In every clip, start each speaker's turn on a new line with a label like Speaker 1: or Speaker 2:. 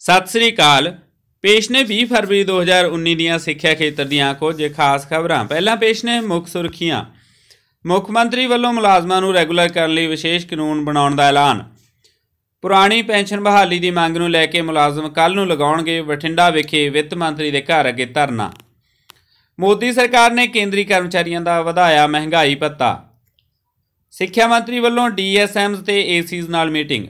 Speaker 1: ਸਤਿ ਸ੍ਰੀ ਅਕਾਲ। ਪੇਸ਼ ਨੇ 20 ਫਰਵਰੀ 2019 ਦੀਆਂ ਸਿੱਖਿਆ ਖੇਤਰ ਦੀਆਂ ਕੁਝ ਖਾਸ ਖਬਰਾਂ। ਪਹਿਲਾਂ ਪੇਸ਼ ਨੇ ਮੁੱਖ ਸੁਰਖੀਆਂ। ਮੁੱਖ ਮੰਤਰੀ ਵੱਲੋਂ ਮੁਲਾਜ਼ਮਾਂ ਨੂੰ ਰੈਗੂਲਰ ਕਰਨ ਲਈ ਵਿਸ਼ੇਸ਼ ਕਾਨੂੰਨ ਬਣਾਉਣ ਦਾ ਐਲਾਨ। ਪੁਰਾਣੀ ਪੈਨਸ਼ਨ ਬਹਾਲੀ ਦੀ ਮੰਗ ਨੂੰ ਲੈ ਕੇ ਮੁਲਾਜ਼ਮ ਕੱਲ ਨੂੰ ਲਗਾਉਣਗੇ ਬਠਿੰਡਾ ਵਿਖੇ ਵਿੱਤ ਮੰਤਰੀ ਦੇ ਘਰ ਅੱਗੇ ਧਰਨਾ। ਮੋਦੀ ਸਰਕਾਰ ਨੇ ਕੇਂਦਰੀ ਕਰਮਚਾਰੀਆਂ ਦਾ ਵਧਾਇਆ ਮਹਿੰਗਾਈ ਭੱਤਾ। ਸਿੱਖਿਆ ਮੰਤਰੀ ਵੱਲੋਂ ਡੀਐਸਐਮਸ ਤੇ ਏਸੀਜ਼ ਨਾਲ ਮੀਟਿੰਗ।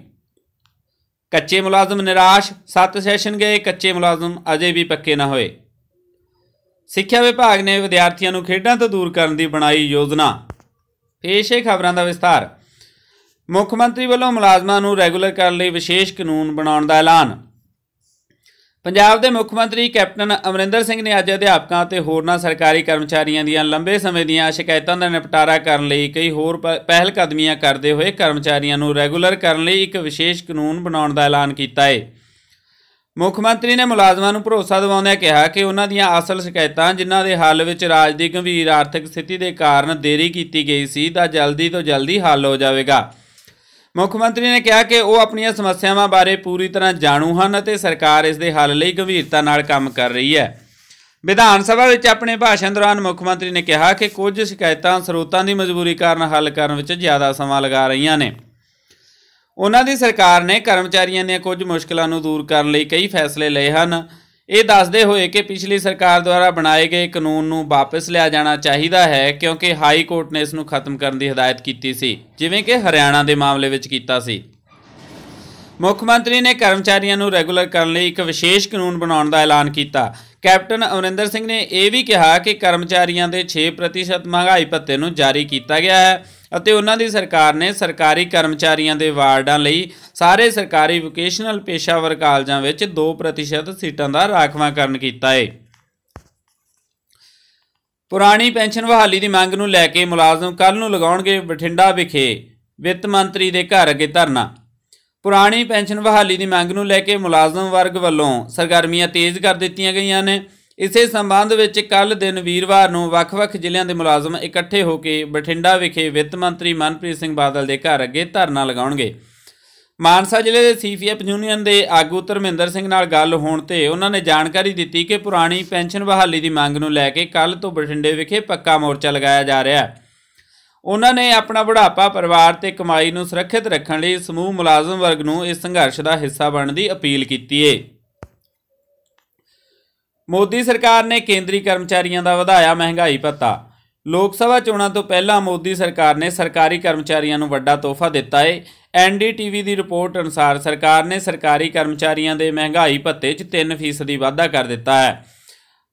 Speaker 1: ਕੱਚੇ ਮੁਲਾਜ਼ਮ ਨਿਰਾਸ਼, ਸੱਤ ਸੈਸ਼ਨ ਗਏ, ਕੱਚੇ ਮੁਲਾਜ਼ਮ ਅਜੇ ਵੀ ਪੱਕੇ ਨਾ ਹੋਏ। ਸਿੱਖਿਆ ਵਿਭਾਗ ਨੇ ਵਿਦਿਆਰਥੀਆਂ ਨੂੰ ਖੇਡਾਂ ਤੋਂ ਦੂਰ ਕਰਨ ਦੀ ਬਣਾਈ ਯੋਜਨਾ। ਪੇਸ਼ ਪੇਸ਼ੇ ਖਬਰਾਂ ਦਾ ਵਿਸਥਾਰ। ਮੁੱਖ ਮੰਤਰੀ ਵੱਲੋਂ ਮੁਲਾਜ਼ਮਾਂ ਨੂੰ ਰੈਗੂਲਰ ਕਰਨ ਲਈ ਵਿਸ਼ੇਸ਼ ਕਾਨੂੰਨ ਬਣਾਉਣ ਦਾ ਐਲਾਨ। ਪੰਜਾਬ ਦੇ ਮੁੱਖ ਮੰਤਰੀ ਕੈਪਟਨ ਅਮਰਿੰਦਰ ਸਿੰਘ ਨੇ ਅੱਜ ਅਧਿਆਪਕਾਂ ਅਤੇ ਹੋਰਨਾਂ ਸਰਕਾਰੀ ਕਰਮਚਾਰੀਆਂ ਦੀਆਂ ਲੰਬੇ ਸਮੇਂ ਦੀਆਂ ਸ਼ਿਕਾਇਤਾਂ ਦਾ ਨਿਪਟਾਰਾ ਕਰਨ ਲਈ ਕਈ ਹੋਰ ਪ- ਪਹਿਲ ਕਦਮੀਆਂ ਕਰਦੇ ਹੋਏ ਕਰਮਚਾਰੀਆਂ ਨੂੰ ਰੈਗੂਲਰ ਕਰਨ ਲਈ ਇੱਕ ਵਿਸ਼ੇਸ਼ ਕਾਨੂੰਨ ਬਣਾਉਣ ਦਾ ਐਲਾਨ ਕੀਤਾ ਹੈ ਮੁੱਖ ਮੰਤਰੀ ਨੇ ਮੁਲਾਜ਼ਮਾਂ ਨੂੰ ਭਰੋਸਾ ਦਿਵਾਉਂਦਿਆਂ ਕਿਹਾ ਕਿ ਉਹਨਾਂ ਦੀਆਂ ਅਸਲ ਸ਼ਿਕਾਇਤਾਂ, ਜਿਨ੍ਹਾਂ ਦੇ ਹੱਲ ਵਿੱਚ ਰਾਜ ਦੀ ਗੰਭੀਰ ਆਰਥਿਕ ਸਥਿਤੀ ਦੇ ਕਾਰਨ ਦੇਰੀ ਕੀਤੀ ਗਈ ਸੀ, ਦਾ ਜਲਦੀ ਤੋਂ ਜਲਦੀ ਹੱਲ ਹੋ ਜਾਵੇਗਾ। ਮੁੱਖ ਮੰਤਰੀ ਨੇ ਕਿਹਾ ਕਿ ਉਹ ਆਪਣੀਆਂ ਸਮੱਸਿਆਵਾਂ ਬਾਰੇ ਪੂਰੀ ਤਰ੍ਹਾਂ ਜਾਣੂ ਹਨ ਅਤੇ ਸਰਕਾਰ ਇਸ ਦੇ ਹੱਲ ਲਈ ਗੰਭੀਰਤਾ ਨਾਲ ਕੰਮ ਕਰ ਰਹੀ ਹੈ। ਵਿਧਾਨ ਸਭਾ ਵਿੱਚ ਆਪਣੇ ਭਾਸ਼ਣ ਦੌਰਾਨ ਮੁੱਖ ਮੰਤਰੀ ਨੇ ਕਿਹਾ ਕਿ ਕੁਝ ਸ਼ਿਕਾਇਤਾਂ ਸਰੋਤਾਂ ਦੀ ਮਜਬੂਰੀ ਕਾਰਨ ਹੱਲ ਕਰਨ ਵਿੱਚ ਜ਼ਿਆਦਾ ਸਮਾਂ ਲਗਾ ਰਹੀਆਂ ਨੇ। ਉਹਨਾਂ ਦੀ ਸਰਕਾਰ ਨੇ ਕਰਮਚਾਰੀਆਂ ਦੀਆਂ ਕੁਝ ਮੁਸ਼ਕਲਾਂ ਨੂੰ ਦੂਰ ਕਰਨ ਲਈ ਕਈ ਫੈਸਲੇ ਲਏ ਹਨ। ਇਹ ਦੱਸਦੇ ਹੋਏ ਕਿ ਪਿਛਲੀ ਸਰਕਾਰ ਦੁਆਰਾ ਬਣਾਏ ਗਏ ਕਾਨੂੰਨ ਨੂੰ ਵਾਪਸ ਲਿਆ ਜਾਣਾ ਚਾਹੀਦਾ ਹੈ ਕਿਉਂਕਿ ਹਾਈ ਕੋਰਟ ਨੇ ਇਸ ਨੂੰ ਖਤਮ ਕਰਨ ਦੀ ਹਦਾਇਤ ਕੀਤੀ ਸੀ, ਜਿਵੇਂ ਕਿ ਹਰਿਆਣਾ ਦੇ ਮਾਮਲੇ ਵਿੱਚ ਕੀਤਾ ਸੀ। ਮੁੱਖ ਮੰਤਰੀ ਨੇ ਕਰਮਚਾਰੀਆਂ ਨੂੰ ਰੈਗੂਲਰ ਕਰਨ ਲਈ ਇੱਕ ਵਿਸ਼ੇਸ਼ ਕਾਨੂੰਨ ਬਣਾਉਣ ਦਾ ਐਲਾਨ ਕੀਤਾ। ਕੈਪਟਨ ਅਮਰਿੰਦਰ ਸਿੰਘ ਨੇ ਇਹ ਵੀ ਕਿਹਾ ਕਿ ਕਰਮਚਾਰੀਆਂ ਦੇ 6% ਮਹਿੰਗਾਈ ਭੱਤੇ ਨੂੰ ਜਾਰੀ ਕੀਤਾ ਗਿਆ ਹੈ ਅਤੇ ਉਹਨਾਂ ਦੀ ਸਰਕਾਰ ਨੇ ਸਰਕਾਰੀ ਕਰਮਚਾਰੀਆਂ ਦੇ ਵਾਰਡਾਂ ਲਈ ਸਾਰੇ ਸਰਕਾਰੀ ਵੋਕੇਸ਼ਨਲ ਪੇਸ਼ਾਵਰ ਕਾਲਜਾਂ ਵਿੱਚ 2% ਸੀਟਾਂ ਦਾ ਰਾਖਵਾਂਕਰਨ ਕੀਤਾ ਹੈ ਪੁਰਾਣੀ ਪੈਨਸ਼ਨ ਬਹਾਲੀ ਦੀ ਮੰਗ ਨੂੰ ਲੈ ਕੇ ਮੁਲਾਜ਼ਮ ਕੱਲ ਨੂੰ ਲਗਾਉਣਗੇ ਬਠਿੰਡਾ ਵਿਖੇ ਵਿੱਤ ਮੰਤਰੀ ਦੇ ਘਰ ਅੱਗੇ ਧਰਨਾ। ਪੁਰਾਣੀ ਪੈਨਸ਼ਨ ਬਹਾਲੀ ਦੀ ਮੰਗ ਨੂੰ ਲੈ ਕੇ ਮੁਲਾਜ਼ਮ ਵਰਗ ਵੱਲੋਂ ਸਰਗਰਮੀਆਂ ਤੇਜ਼ ਕਰ ਦਿੱਤੀਆਂ ਗਈਆਂ ਨੇ। ਇਸੇ ਸੰਬੰਧ ਵਿੱਚ ਕੱਲ ਦਿਨ ਵੀਰਵਾਰ ਨੂੰ ਵੱਖ-ਵੱਖ ਜ਼ਿਲ੍ਹਿਆਂ ਦੇ ਮੁਲਾਜ਼ਮ ਇਕੱਠੇ ਹੋ ਕੇ ਬਠਿੰਡਾ ਵਿਖੇ ਵਿੱਤ ਮੰਤਰੀ ਮਨਪ੍ਰੀਤ ਸਿੰਘ ਬਾਦਲ ਦੇ ਘਰ ਅੱਗੇ ਧਰਨਾ ਲਗਾਉਣਗੇ। ਮਾਨਸਾ ਜ਼ਿਲ੍ਹੇ ਦੇ ਸੀਪੀਐਫ ਯੂਨੀਅਨ ਦੇ ਆਗੂ ਧਰਮਿੰਦਰ ਸਿੰਘ ਨਾਲ ਗੱਲ ਹੋਣ ਤੇ ਉਹਨਾਂ ਨੇ ਜਾਣਕਾਰੀ ਦਿੱਤੀ ਕਿ ਪੁਰਾਣੀ ਪੈਨਸ਼ਨ ਬਹਾਲੀ ਦੀ ਮੰਗ ਨੂੰ ਲੈ ਕੇ ਕੱਲ ਤੋਂ ਬਠਿੰਡੇ ਵਿਖੇ ਪੱਕਾ ਮੋਰਚਾ ਲਗਾਇਆ ਜਾ ਰਿਹਾ ਹੈ। ਉਹਨਾਂ ਨੇ ਆਪਣਾ ਬੁਢਾਪਾ ਪਰਿਵਾਰ ਤੇ ਕਮਾਈ ਨੂੰ ਸੁਰੱਖਿਅਤ ਰੱਖਣ ਲਈ ਸਮੂਹ ਮੁਲਾਜ਼ਮ ਵਰਗ ਨੂੰ ਇਸ ਸੰਘਰਸ਼ ਦਾ ਹਿੱਸਾ ਬਣਨ ਦੀ ਅਪੀਲ ਕੀਤੀ ਹੈ ਮੋਦੀ ਸਰਕਾਰ ਨੇ ਕੇਂਦਰੀ ਕਰਮਚਾਰੀਆਂ ਦਾ ਵਧਾਇਆ ਮਹਿੰਗਾਈ ਭੱਤਾ। ਲੋਕ ਸਭਾ ਚੋਣਾਂ ਤੋਂ ਪਹਿਲਾਂ ਮੋਦੀ ਸਰਕਾਰ ਨੇ ਸਰਕਾਰੀ ਕਰਮਚਾਰੀਆਂ ਨੂੰ ਵੱਡਾ ਤੋਹਫਾ ਦਿੱਤਾ ਹੈ ਐਨਡੀਟੀਵੀ ਦੀ ਰਿਪੋਰਟ ਅਨੁਸਾਰ ਸਰਕਾਰ ਨੇ ਸਰਕਾਰੀ ਕਰਮਚਾਰੀਆਂ ਦੇ ਮਹਿੰਗਾਈ ਭੱਤੇ 'ਚ 3% ਦੀ ਵਾਧਾ ਕਰ ਦਿੱਤਾ ਹੈ।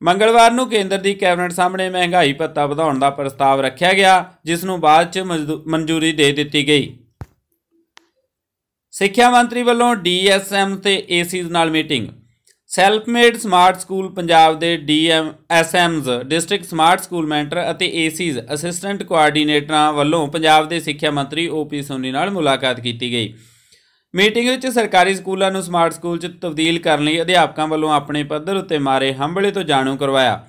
Speaker 1: ਮੰਗਲਵਾਰ ਨੂੰ ਕੇਂਦਰ ਦੀ ਕੈਬਨਿਟ ਸਾਹਮਣੇ ਮਹਿੰਗਾਈ ਭੱਤਾ ਵਧਾਉਣ ਦਾ ਪ੍ਰਸਤਾਵ ਰੱਖਿਆ ਗਿਆ, ਜਿਸ ਨੂੰ ਬਾਅਦ 'ਚ ਮਜ਼ਦੂ- ਮਨਜ਼ੂਰੀ ਦੇ ਦਿੱਤੀ ਗਈ। ਸਿੱਖਿਆ ਮੰਤਰੀ ਵੱਲੋਂ ਡੀਐਸਐਮ ਤੇ ਏਸੀਜ਼ ਨਾਲ meeting. Self made smart school Punjab ਦੇ DM SMs district smart school mentor ਅਤੇ ਏਸੀਜ਼ ਅਸਿਸਟੈਂਟ ਕੋਆਰਡੀਨੇਟਰਾਂ ਵੱਲੋਂ ਪੰਜਾਬ ਦੇ ਸਿੱਖਿਆ ਮੰਤਰੀ ਓਪੀ ਸੋਨੀ ਨਾਲ ਮੁਲਾਕਾਤ ਕੀਤੀ ਗਈ। ਮੀਟਿੰਗ ਵਿੱਚ ਸਰਕਾਰੀ ਸਕੂਲਾਂ ਨੂੰ ਸਮਾਰਟ ਸਕੂਲ 'ਚ ਤਬਦੀਲ ਕਰਨ ਲਈ ਅਧਿਆਪਕਾਂ ਵੱਲੋਂ ਆਪਣੇ ਪੱਧਰ ਉੱਤੇ ਮਾਰੇ ਹੰਬਲੇ ਤੋਂ ਜਾਣੂ ਕਰਵਾਇਆ।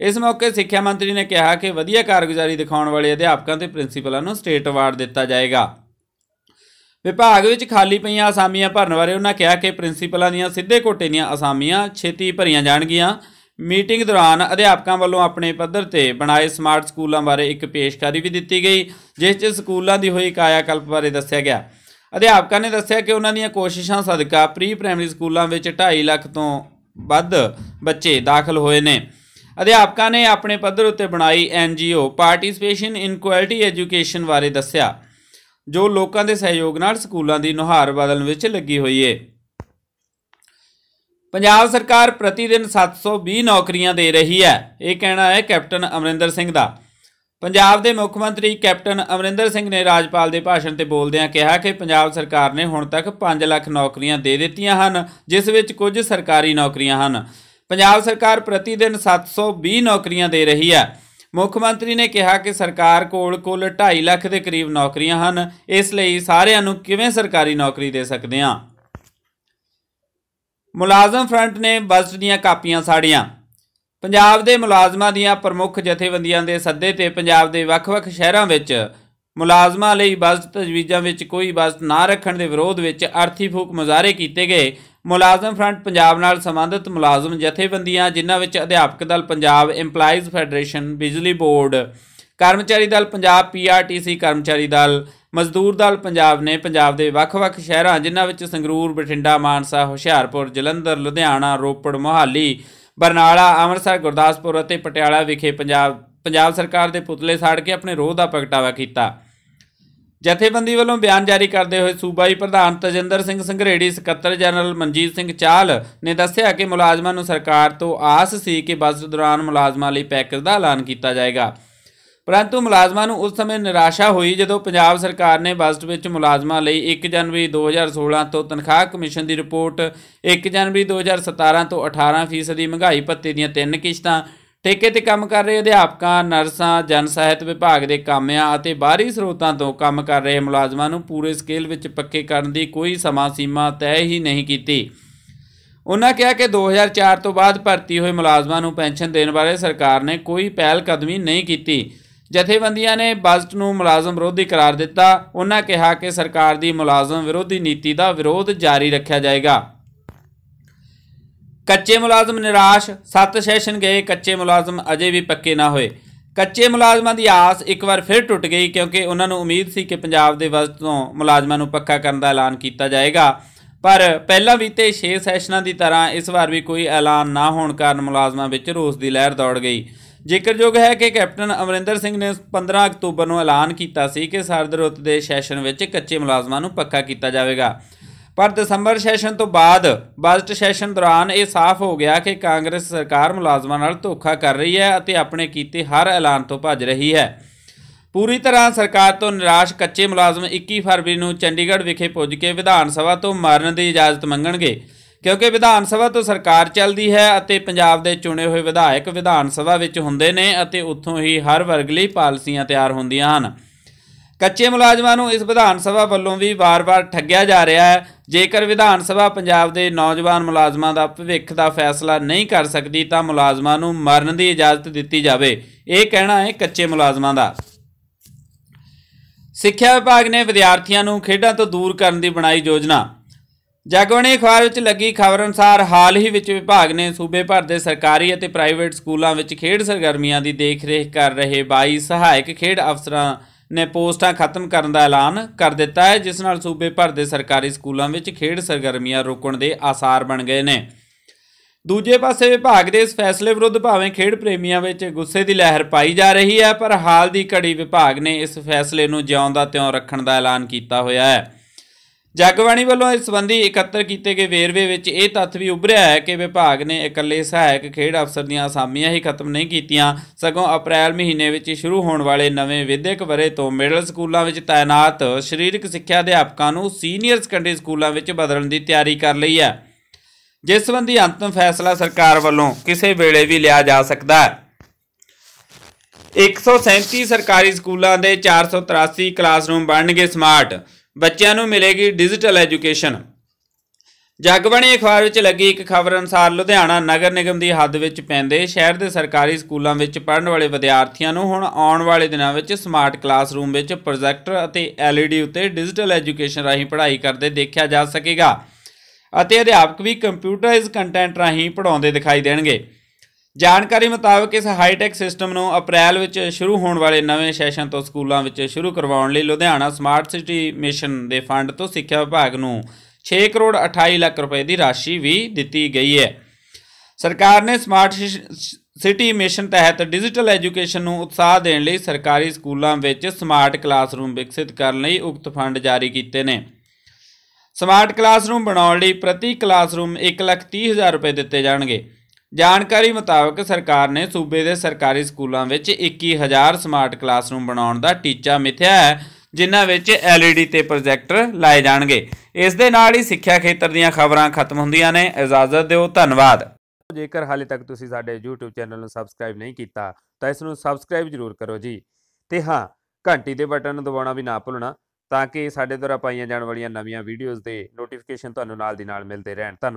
Speaker 1: ਇਸ ਮੌਕੇ ਸਿੱਖਿਆ ਮੰਤਰੀ ਨੇ ਕਿਹਾ ਕਿ ਵਧੀਆ ਕਾਰਗੁਜ਼ਾਰੀ ਦਿਖਾਉਣ ਵਾਲੇ ਅਧਿਆਪਕਾਂ ਤੇ ਪ੍ਰਿੰਸੀਪਲਾਂ ਨੂੰ ਸਟੇਟ ਅਵਾਰਡ ਦਿੱਤਾ ਜਾਏਗਾ। ਵਿਭਾਗ ਵਿੱਚ ਖਾਲੀ ਪਈਆਂ ਅਸਾਮੀਆਂ ਭਰਨ ਬਾਰੇ ਉਹਨਾਂ ਕਿਹਾ ਕਿ ਪ੍ਰਿੰਸੀਪਲਾਂ ਦੀਆਂ ਸਿੱਧੇ ਕੋਟੇ ਦੀਆਂ ਅਸਾਮੀਆਂ ਛੇਤੀ ਭਰੀਆਂ ਜਾਣਗੀਆਂ। ਮੀਟਿੰਗ ਦੌਰਾਨ ਅਧਿਆਪਕਾਂ ਵੱਲੋਂ ਆਪਣੇ ਪੱਧਰ ਤੇ ਬਣਾਏ ਸਮਾਰਟ ਸਕੂਲਾਂ ਬਾਰੇ ਇੱਕ ਪੇਸ਼ਕਾਰੀ ਵੀ ਦਿੱਤੀ ਗਈ, ਜਿਸ 'ਚ ਸਕੂਲਾਂ ਦੀ ਹੋਈ ਕਾਇਆ ਕਲਪ ਬਾਰੇ ਦੱਸਿਆ ਗਿਆ। ਅਧਿਆਪਕਾਂ ਨੇ ਦੱਸਿਆ ਕਿ ਉਹਨਾਂ ਦੀਆਂ ਕੋਸ਼ਿਸ਼ਾਂ ਸਦਕਾ ਪ੍ਰੀ ਪ੍ਰਾਇਮਰੀ ਸਕੂਲਾਂ ਵਿੱਚ 2.5 ਲੱਖ ਤੋਂ ਵੱਧ ਬੱਚੇ ਦਾਖਲ ਹੋਏ ਨੇ। ਅਧਿਆਪਕਾਂ ਨੇ ਆਪਣੇ ਪੱਧਰ ਉੱਤੇ ਬਣਾਈ NGO participation in quality education ਬਾਰੇ ਦੱਸਿਆ, ਜੋ ਲੋਕਾਂ ਦੇ ਸਹਿਯੋਗ ਨਾਲ ਸਕੂਲਾਂ ਦੀ ਨੁਹਾਰ ਬਦਲਣ ਵਿੱਚ ਲੱਗੀ ਹੋਈ ਏ। ਪੰਜਾਬ ਸਰਕਾਰ ਪ੍ਰਤੀ ਦਿਨ 720 ਨੌਕਰੀਆਂ ਦੇ ਰਹੀ ਹੈ। ਇਹ ਕਹਿਣਾ ਹੈ ਕੈਪਟਨ ਅਮਰਿੰਦਰ ਸਿੰਘ ਦਾ। ਪੰਜਾਬ ਦੇ ਮੁੱਖ ਮੰਤਰੀ ਕੈਪਟਨ ਅਮਰਿੰਦਰ ਸਿੰਘ ਨੇ ਰਾਜਪਾਲ ਦੇ ਭਾਸ਼ਣ ਤੇ ਬੋਲਦਿਆਂ ਕਿਹਾ ਕਿ ਪੰਜਾਬ ਸਰਕਾਰ ਨੇ ਹੁਣ ਤੱਕ 5 ਲੱਖ ਨੌਕਰੀਆਂ ਦੇ ਦਿੱਤੀਆਂ ਹਨ, ਜਿਸ ਵਿੱਚ ਕੁਝ ਸਰਕਾਰੀ ਨੌਕਰੀਆਂ ਹਨ। ਪੰਜਾਬ ਸਰਕਾਰ ਪ੍ਰਤੀ ਦਿਨ 720 ਨੌਕਰੀਆਂ ਦੇ ਰਹੀ ਹੈ। ਮੁੱਖ ਮੰਤਰੀ ਨੇ ਕਿਹਾ ਕਿ ਸਰਕਾਰ ਕੋਲ ਕੁੱਲ 2.5 ਲੱਖ ਦੇ ਕਰੀਬ ਨੌਕਰੀਆਂ ਹਨ। ਇਸ ਲਈ ਸਾਰਿਆਂ ਨੂੰ ਕਿਵੇਂ ਸਰਕਾਰੀ ਨੌਕਰੀ ਦੇ ਸਕਦੇ ਹਾਂ? ਮੁਲਾਜ਼ਮ ਫਰੰਟ ਨੇ ਬਜਟ ਦੀਆਂ ਕਾਪੀਆਂ ਸਾੜੀਆਂ। ਪੰਜਾਬ ਦੇ ਮੁਲਾਜ਼ਮਾਂ ਦੀਆਂ ਪ੍ਰਮੁੱਖ ਜਥੇਬੰਦੀਆਂ ਦੇ ਸੱਦੇ ਤੇ ਪੰਜਾਬ ਦੇ ਵੱਖ-ਵੱਖ ਸ਼ਹਿਰਾਂ ਵਿੱਚ ਮੁਲਾਜ਼ਮਾਂ ਲਈ ਬਜਟ ਤਜਵੀਜ਼ਾਂ ਵਿੱਚ ਕੋਈ ਬਜਟ ਨਾ ਰੱਖਣ ਦੇ ਵਿਰੋਧ ਵਿੱਚ ਅਰਥੀ ਫੂਕ ਮੁਜ਼ਾਹਰੇ ਕੀਤੇ ਗਏ। ਮੁਲਾਜ਼ਮ ਫਰੰਟ ਪੰਜਾਬ ਨਾਲ ਸੰਬੰਧਿਤ ਮੁਲਾਜ਼ਮ ਜਥੇਬੰਦੀਆਂ, ਜਿਨ੍ਹਾਂ ਵਿੱਚ ਅਧਿਆਪਕ ਦਲ ਪੰਜਾਬ, EMPLOYEES ਫੈਡਰੇਸ਼ਨ ਬਿਜਲੀ ਬੋਰਡ, ਕਰਮਚਾਰੀ ਦਲ ਪੰਜਾਬ ਪੀਆਰਟੀਸੀ ਕਰਮਚਾਰੀ ਦਲ, ਮਜ਼ਦੂਰ ਦਲ ਪੰਜਾਬ ਨੇ ਪੰਜਾਬ ਦੇ ਵੱਖ-ਵੱਖ ਸ਼ਹਿਰਾਂ, ਜਿਨ੍ਹਾਂ ਵਿੱਚ ਸੰਗਰੂਰ, ਬਠਿੰਡਾ, ਮਾਨਸਾ, ਹੁਸ਼ਿਆਰਪੁਰ, ਜਲੰਧਰ, ਲੁਧਿਆਣਾ, ਰੋਪੜ, ਮੋਹਾਲੀ ਬਰਨਾਲਾ, ਅੰਮ੍ਰਿਤਸਰ, ਗੁਰਦਾਸਪੁਰ ਅਤੇ ਪਟਿਆਲਾ ਵਿਖੇ ਪੰਜਾਬ ਪੰਜਾਬ ਸਰਕਾਰ ਦੇ ਪੁਤਲੇ ਸਾੜ ਕੇ ਆਪਣੇ ਰੋਹ ਦਾ ਪ੍ਰਗਟਾਵਾ ਕੀਤਾ। ਜਥੇਬੰਦੀ ਵੱਲੋਂ ਬਿਆਨ ਜਾਰੀ ਕਰਦੇ ਹੋਏ ਸੂਬਾਈ ਪ੍ਰਧਾਨ ਤਜਿੰਦਰ ਸਿੰਘ ਸੰਘਰੇੜੀ, ਸਕੱਤਰ ਜਨਰਲ ਮਨਜੀਤ ਸਿੰਘ ਚਾਲ ਨੇ ਦੱਸਿਆ ਕਿ ਮੁਲਾਜ਼ਮਾਂ ਨੂੰ ਸਰਕਾਰ ਤੋਂ ਆਸ ਸੀ ਕਿ ਬਜਟ ਦੌਰਾਨ ਮੁਲਾਜ਼ਮਾਂ ਲਈ ਪੈਕੇਜ ਦਾ ਐਲਾਨ ਕੀਤਾ ਜਾਏਗਾ। ਪਰੰਤੂ ਮੁਲਾਜ਼ਮਾਂ ਨੂੰ ਉਸ ਸਮੇਂ ਨਿਰਾਸ਼ਾ ਹੋਈ ਜਦੋਂ ਪੰਜਾਬ ਸਰਕਾਰ ਨੇ ਬਜਟ ਵਿੱਚ ਮੁਲਾਜ਼ਮਾਂ ਲਈ 1 ਜਨਵਰੀ 2016 ਤੋਂ ਤਨਖਾਹ ਕਮਿਸ਼ਨ ਦੀ ਰਿਪੋਰਟ 1 ਜਨਵਰੀ 2017 ਤੋਂ 18% ਦੀ ਮਹਿੰਗਾਈ ਭੱਤੇ ਦੀਆਂ ਤਿੰਨ ਕਿਸ਼ਤਾਂ, ਠੇਕੇ ਤੇ ਕੰਮ ਕਰ ਰਹੇ ਅਧਿਆਪਕਾਂ, ਨਰਸਾਂ, ਜਨ ਸਾਹਿਤ ਵਿਭਾਗ ਦੇ ਕਾਮਿਆਂ ਅਤੇ ਬਾਹਰੀ ਸਰੋਤਾਂ ਤੋਂ ਕੰਮ ਕਰ ਰਹੇ ਮੁਲਾਜ਼ਮਾਂ ਨੂੰ ਪੂਰੇ ਸਕੇਲ ਵਿੱਚ ਪੱਕੇ ਕਰਨ ਦੀ ਕੋਈ ਸਮਾਂ ਸੀਮਾ ਤੈਅ ਹੀ ਨਹੀਂ ਕੀਤੀ। ਉਨ੍ਹਾਂ ਕਿਹਾ ਕਿ 2004 ਤੋਂ ਬਾਅਦ ਭਰਤੀ ਹੋਏ ਮੁਲਾਜ਼ਮਾਂ ਨੂੰ ਪੈਨਸ਼ਨ ਦੇਣ ਬਾਰੇ ਸਰਕਾਰ ਨੇ ਕੋਈ ਪਹਿਲ ਕਦਮੀ ਨਹੀਂ ਕੀਤੀ। ਜਥੇਬੰਦੀਆਂ ਨੇ ਬਜਟ ਨੂੰ ਮੁਲਾਜ਼ਮ ਵਿਰੋਧੀ ਕਰਾਰ ਦਿੱਤਾ। ਉਹਨਾਂ ਕਿਹਾ ਕਿ ਸਰਕਾਰ ਦੀ ਮੁਲਾਜ਼ਮ ਵਿਰੋਧੀ ਨੀਤੀ ਦਾ ਵਿਰੋਧ ਜਾਰੀ ਰੱਖਿਆ ਜਾਏਗਾ। ਕੱਚੇ ਮੁਲਾਜ਼ਮ ਨਿਰਾਸ਼, ਸੱਤ ਸੈਸ਼ਨ ਗਏ, ਕੱਚੇ ਮੁਲਾਜ਼ਮ ਅਜੇ ਵੀ ਪੱਕੇ ਨਾ ਹੋਏ। ਕੱਚੇ ਮੁਲਾਜ਼ਮਾਂ ਦੀ ਆਸ ਇੱਕ ਵਾਰ ਫਿਰ ਟੁੱਟ ਗਈ ਕਿਉਂਕਿ ਉਹਨਾਂ ਨੂੰ ਉਮੀਦ ਸੀ ਕਿ ਪੰਜਾਬ ਦੇ ਬਜਟ ਤੋਂ ਮੁਲਾਜ਼ਮਾਂ ਨੂੰ ਪੱਕਾ ਕਰਨ ਦਾ ਐਲਾਨ ਕੀਤਾ ਜਾਏਗਾ। ਪਰ ਪਹਿਲਾਂ ਬੀਤੇ 6 ਸੈਸ਼ਨਾਂ ਦੀ ਤਰ੍ਹਾਂ ਇਸ ਵਾਰ ਵੀ ਕੋਈ ਐਲਾਨ ਨਾ ਹੋਣ ਕਾਰਨ ਮੁਲਾਜ਼ਮਾਂ ਵਿੱਚ ਰੋਸ ਦੀ ਲਹਿਰ ਦੌੜ ਗਈ। ਜ਼ਿਕਰਯੋਗ ਹੈ ਕਿ ਕੈਪਟਨ ਅਮਰਿੰਦਰ ਸਿੰਘ ਨੇ 15 ਅਕਤੂਬਰ ਨੂੰ ਐਲਾਨ ਕੀਤਾ ਸੀ ਕਿ ਸਰਦ ਰੁੱਤ ਦੇ ਸੈਸ਼ਨ ਵਿੱਚ ਕੱਚੇ ਮੁਲਾਜ਼ਮਾਂ ਨੂੰ ਪੱਕਾ ਕੀਤਾ ਜਾਵੇਗਾ। ਪਰ ਦਸੰਬਰ ਸੈਸ਼ਨ ਤੋਂ ਬਾਅਦ, ਬਜਟ ਸੈਸ਼ਨ ਦੌਰਾਨ ਇਹ ਸਾਫ਼ ਹੋ ਗਿਆ ਕਿ ਕਾਂਗਰਸ ਸਰਕਾਰ ਮੁਲਾਜ਼ਮਾਂ ਨਾਲ ਧੋਖਾ ਕਰ ਰਹੀ ਹੈ ਅਤੇ ਆਪਣੇ ਕੀਤੇ ਹਰ ਐਲਾਨ ਤੋਂ ਭੱਜ ਰਹੀ ਹੈ। ਪੂਰੀ ਤਰ੍ਹਾਂ ਸਰਕਾਰ ਤੋਂ ਨਿਰਾਸ਼ ਕੱਚੇ ਮੁਲਾਜ਼ਮ 21 ਫਰਵਰੀ ਨੂੰ ਚੰਡੀਗੜ੍ਹ ਵਿਖੇ ਪੁੱਜ ਕੇ ਵਿਧਾਨ ਸਭਾ ਤੋਂ ਮਾਰਨ ਦੀ ਇਜਾਜ਼ਤ ਮੰਗਣਗੇ। ਕਿਉਂਕਿ ਵਿਧਾਨ ਸਭਾ ਤੋਂ ਸਰਕਾਰ ਚੱਲਦੀ ਹੈ ਅਤੇ ਪੰਜਾਬ ਦੇ ਚੁਣੇ ਹੋਏ ਵਿਧਾਇਕ ਵਿਧਾਨ ਸਭਾ ਵਿੱਚ ਹੁੰਦੇ ਨੇ ਅਤੇ ਉੱਥੋਂ ਹੀ ਹਰ ਵਰਗ ਲਈ ਪਾਲਿਸੀਆਂ ਤਿਆਰ ਹੁੰਦੀਆਂ ਹਨ। ਕੱਚੇ ਮੁਲਾਜ਼ਮਾਂ ਨੂੰ ਇਸ ਵਿਧਾਨ ਸਭਾ ਵੱਲੋਂ ਵੀ ਵਾਰ-ਵਾਰ ਠੱਗਿਆ ਜਾ ਰਿਹਾ ਹੈ। ਜੇਕਰ ਵਿਧਾਨ ਸਭਾ ਪੰਜਾਬ ਦੇ ਨੌਜਵਾਨ ਮੁਲਾਜ਼ਮਾਂ ਦਾ ਭਵਿੱਖ ਦਾ ਫੈਸਲਾ ਨਹੀਂ ਕਰ ਸਕਦੀ ਤਾਂ ਮੁਲਾਜ਼ਮਾਂ ਨੂੰ ਮਰਨ ਦੀ ਇਜਾਜ਼ਤ ਦਿੱਤੀ ਜਾਵੇ। ਇਹ ਕਹਿਣਾ ਹੈ ਕੱਚੇ ਮੁਲਾਜ਼ਮਾਂ ਦਾ। ਸਿੱਖਿਆ ਵਿਭਾਗ ਨੇ ਵਿਦਿਆਰਥੀਆਂ ਨੂੰ ਖੇਡਾਂ ਤੋਂ ਦੂਰ ਕਰਨ ਦੀ ਬਣਾਈ ਯੋਜਨਾ। ਜਗਬਾਣੀ ਅਖਬਾਰ ਵਿੱਚ ਲੱਗੀ ਖਬਰ ਅਨੁਸਾਰ ਹਾਲ ਹੀ ਵਿੱਚ ਵਿਭਾਗ ਨੇ ਸੂਬੇ ਭਰ ਦੇ ਸਰਕਾਰੀ ਅਤੇ ਪ੍ਰਾਈਵੇਟ ਸਕੂਲਾਂ ਵਿੱਚ ਖੇਡ ਸਰਗਰਮੀਆਂ ਦੀ ਦੇਖਰੇਖ ਕਰ ਰਹੇ 22 ਸਹਾਇਕ ਖੇਡ ਅਫਸਰਾਂ ਨੇ ਪੋਸਟਾਂ ਖਤਮ ਕਰਨ ਦਾ ਐਲਾਨ ਕਰ ਦਿੱਤਾ ਹੈ, ਜਿਸ ਨਾਲ ਸੂਬੇ ਭਰ ਦੇ ਸਰਕਾਰੀ ਸਕੂਲਾਂ ਵਿੱਚ ਖੇਡ ਸਰਗਰਮੀਆਂ ਰੋਕਣ ਦੇ ਆਸਾਰ ਬਣ ਗਏ ਨੇ। ਦੂਜੇ ਪਾਸੇ ਵਿਭਾਗ ਦੇ ਇਸ ਫੈਸਲੇ ਵਿਰੁੱਧ ਭਾਵੇਂ ਖੇਡ ਪ੍ਰੇਮੀਆਂ ਵਿੱਚ ਗੁੱਸੇ ਦੀ ਲਹਿਰ ਪਾਈ ਜਾ ਰਹੀ ਹੈ, ਪਰ ਹਾਲ ਦੀ ਘੜੀ ਵਿਭਾਗ ਨੇ ਇਸ ਫੈਸਲੇ ਨੂੰ ਜਿਉਂਦਾ ਤਿਉਂ ਰੱਖਣ ਦਾ ਐਲਾਨ ਕੀਤਾ ਹੋਇਆ ਹੈ। ਜਗਬਾਣੀ ਵੱਲੋਂ ਇਸ ਸੰਬੰਧੀ ਇਕੱਤਰ ਕੀਤੇ ਗਏ ਵੇਰਵੇ ਵਿੱਚ ਇਹ ਤੱਥ ਵੀ ਉੱਭਰਿਆ ਹੈ ਕਿ ਵਿਭਾਗ ਨੇ ਇਕੱਲੇ ਸਹਾਇਕ ਖੇਡ ਅਫਸਰ ਦੀਆਂ ਅਸਾਮੀਆਂ ਹੀ ਖਤਮ ਨਹੀਂ ਕੀਤੀਆਂ। ਸਗੋਂ ਅਪ੍ਰੈਲ ਮਹੀਨੇ ਵਿੱਚ ਸ਼ੁਰੂ ਹੋਣ ਵਾਲੇ ਨਵੇਂ ਵਿਦਿਅਕ ਵਰੇ ਤੋਂ ਮਿਡਲ ਸਕੂਲਾਂ ਵਿੱਚ ਤਾਇਨਾਤ ਸਰੀਰਕ ਸਿੱਖਿਆ ਅਧਿਆਪਕਾਂ ਨੂੰ ਸੀਨੀਅਰ ਸੈਕੰਡਰੀ ਸਕੂਲਾਂ ਵਿੱਚ ਬਦਲਣ ਦੀ ਤਿਆਰੀ ਕਰ ਲਈ ਹੈ। ਜਿਸ ਸੰਬੰਧੀ ਅੰਤਮ ਫੈਸਲਾ ਸਰਕਾਰ ਵੱਲੋਂ ਕਿਸੇ ਵੇਲੇ ਵੀ ਲਿਆ ਜਾ ਸਕਦਾ ਹੈ। 137 ਸਰਕਾਰੀ ਸਕੂਲਾਂ ਦੇ 483 ਕਲਾਸਰੂਮ ਬਣਨਗੇ ਸਮਾਰਟ। ਬੱਚਿਆਂ ਨੂੰ ਮਿਲੇਗੀ ਡਿਜੀਟਲ ਐਜੂਕੇਸ਼ਨ ਜਗਬਾਣੀ ਅਖਬਾਰ ਵਿੱਚ ਲੱਗੀ ਇੱਕ ਖਬਰ ਅਨੁਸਾਰ, ਲੁਧਿਆਣਾ ਨਗਰ ਨਿਗਮ ਦੀ ਹੱਦ ਵਿੱਚ ਪੈਂਦੇ ਸ਼ਹਿਰ ਦੇ ਸਰਕਾਰੀ ਸਕੂਲਾਂ ਵਿੱਚ ਪੜ੍ਹਨ ਵਾਲੇ ਵਿਦਿਆਰਥੀਆਂ ਨੂੰ ਹੁਣ ਆਉਣ ਵਾਲੇ ਦਿਨਾਂ ਵਿੱਚ ਸਮਾਰਟ ਕਲਾਸਰੂਮ ਵਿੱਚ ਪ੍ਰੋਜੈਕਟਰ ਅਤੇ LED ਉੱਤੇ ਡਿਜੀਟਲ ਐਜੂਕੇਸ਼ਨ ਰਾਹੀਂ ਪੜ੍ਹਾਈ ਕਰਦੇ ਦੇਖਿਆ ਜਾ ਸਕੇਗਾ। ਅਤੇ ਅਧਿਆਪਕ ਵੀ ਕੰਪਿਊਟਰਾਈਜ਼ਡ ਕੰਟੈਂਟ ਰਾਹੀਂ ਪੜ੍ਹਾਉਂਦੇ ਦਿਖਾਈ ਦੇਣਗੇ। ਜਾਣਕਾਰੀ ਮੁਤਾਬਕ ਇਸ ਹਾਈਟੈਕ ਸਿਸਟਮ ਨੂੰ ਅਪ੍ਰੈਲ ਵਿੱਚ ਸ਼ੁਰੂ ਹੋਣ ਵਾਲੇ ਨਵੇਂ ਸੈਸ਼ਨ ਤੋਂ ਸਕੂਲਾਂ ਵਿੱਚ ਸ਼ੁਰੂ ਕਰਵਾਉਣ ਲਈ ਲੁਧਿਆਣਾ ਸਮਾਰਟ ਸਿਟੀ ਮਿਸ਼ਨ ਦੇ ਫੰਡ ਤੋਂ ਸਿੱਖਿਆ ਵਿਭਾਗ ਨੂੰ 6 ਕਰੋੜ 28 ਲੱਖ ਰੁਪਏ ਦੀ ਰਾਸ਼ੀ ਵੀ ਦਿੱਤੀ ਗਈ ਹੈ। ਸਰਕਾਰ ਨੇ ਸਮਾਰਟ ਸਿਟੀ ਮਿਸ਼ਨ ਤਹਿਤ ਡਿਜੀਟਲ ਐਜੂਕੇਸ਼ਨ ਨੂੰ ਉਤਸ਼ਾਹ ਦੇਣ ਲਈ ਸਰਕਾਰੀ ਸਕੂਲਾਂ ਵਿੱਚ ਸਮਾਰਟ ਕਲਾਸਰੂਮ ਵਿਕਸਿਤ ਕਰਨ ਲਈ ਉਕਤ ਫੰਡ ਜਾਰੀ ਕੀਤੇ ਨੇ। ਸਮਾਰਟ ਕਲਾਸਰੂਮ ਬਣਾਉਣ ਲਈ ਪ੍ਰਤੀ ਕਲਾਸਰੂਮ 1,30,000 ਰੁਪਏ ਦਿੱਤੇ ਜਾਣਗੇ। ਜਾਣਕਾਰੀ ਮੁਤਾਬਕ ਸਰਕਾਰ ਨੇ ਸੂਬੇ ਦੇ ਸਰਕਾਰੀ ਸਕੂਲਾਂ ਵਿੱਚ 21000 ਸਮਾਰਟ ਕਲਾਸਰੂਮ ਬਣਾਉਣ ਦਾ ਟੀਚਾ ਮਿਥਿਆ ਹੈ, ਜਿਨ੍ਹਾਂ ਵਿੱਚ LED ਤੇ ਪ੍ਰੋਜੈਕਟਰ ਲਾਏ ਜਾਣਗੇ। ਇਸ ਦੇ ਨਾਲ ਹੀ ਸਿੱਖਿਆ ਖੇਤਰ ਦੀਆਂ ਖਬਰਾਂ ਖਤਮ ਹੁੰਦੀਆਂ ਨੇ। ਇਜਾਜ਼ਤ ਦਿਓ, ਧੰਨਵਾਦ।
Speaker 2: ਜੇਕਰ ਹਾਲੇ ਤੱਕ ਤੁਸੀਂ ਸਾਡੇ YouTube ਚੈਨਲ ਨੂੰ ਸਬਸਕ੍ਰਾਈਬ ਨਹੀਂ ਕੀਤਾ, ਤਾਂ ਇਸ ਨੂੰ ਸਬਸਕ੍ਰਾਈਬ ਜ਼ਰੂਰ ਕਰੋ ਜੀ। ਤੇ ਹਾਂ, ਘੰਟੀ ਦੇ ਬਟਨ ਨੂੰ ਦਬਾਉਣਾ ਵੀ ਨਾ ਭੁੱਲਣਾ, ਤਾਂ ਕਿ ਸਾਡੇ ਦੁਆਰਾ ਪਾਈਆਂ ਜਾਣ ਵਾਲੀਆਂ ਨਵੀਆਂ ਵੀਡੀਓਜ਼ ਦੇ ਨੋਟੀਫਿਕੇਸ਼ਨ ਤੁਹਾਨੂੰ ਨਾਲ ਦੀ ਨਾਲ ਮਿਲਦੇ ਰਹਿਣ। ਧੰਨਵਾਦ।